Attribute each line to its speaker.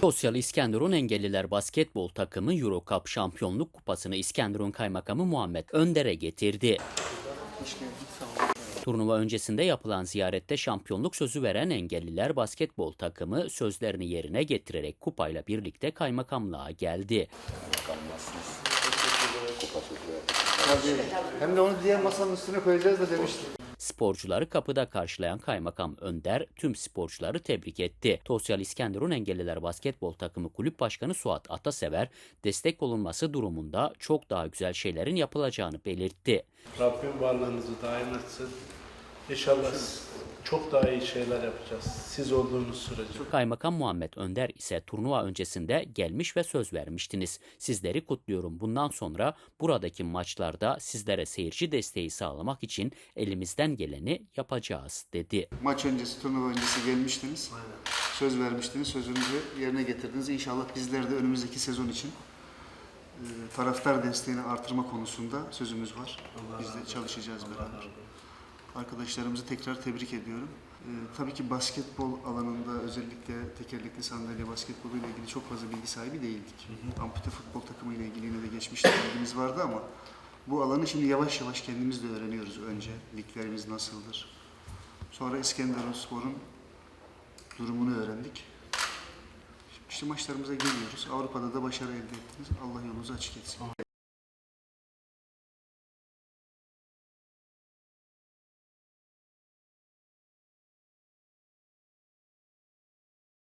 Speaker 1: Sosyal İskenderun Engelliler Basketbol takımı Euro Cup Şampiyonluk Kupası'nı İskenderun Kaymakamı Muhammed Önder'e getirdi. Turnuva öncesinde yapılan ziyarette şampiyonluk sözü veren Engelliler Basketbol takımı sözlerini yerine getirerek kupayla birlikte kaymakamlığa geldi.
Speaker 2: Hem de onu diğer masanın üstüne koyacağız da demiştim.
Speaker 1: Sporcuları kapıda karşılayan Kaymakam Önder tüm sporcuları tebrik etti. Sosyal İskenderun Engelliler Basketbol takımı kulüp başkanı Suat Atasever destek olunması durumunda çok daha güzel şeylerin yapılacağını belirtti.
Speaker 3: Rabbim varlığınızı daim etsin. İnşallah çok daha iyi şeyler yapacağız. Siz olduğunuz sürece.
Speaker 1: Kaymakam Muhammed Önder ise turnuva öncesinde gelmiş ve söz vermiştiniz. Sizleri kutluyorum. Bundan sonra buradaki maçlarda sizlere seyirci desteği sağlamak için elimizden geleni yapacağız dedi.
Speaker 2: Maç öncesi, turnuva öncesi gelmiştiniz. Söz vermiştiniz. Sözünüzü yerine getirdiniz. İnşallah bizler de önümüzdeki sezon için e, taraftar desteğini artırma konusunda sözümüz var. Biz de çalışacağız beraber. Arkadaşlarımızı tekrar tebrik ediyorum. E, tabii ki basketbol alanında özellikle tekerlekli sandalye basketbolu ile ilgili çok fazla bilgi sahibi değildik. Ampute futbol takımı ile ilgili yine de geçmişte bilgimiz vardı ama bu alanı şimdi yavaş yavaş kendimiz de öğreniyoruz önce. Liglerimiz nasıldır? Sonra İskenderun Spor'un durumunu öğrendik. İşte maçlarımıza geliyoruz. Avrupa'da da başarı elde ettiniz. Allah yolunuzu açık etsin.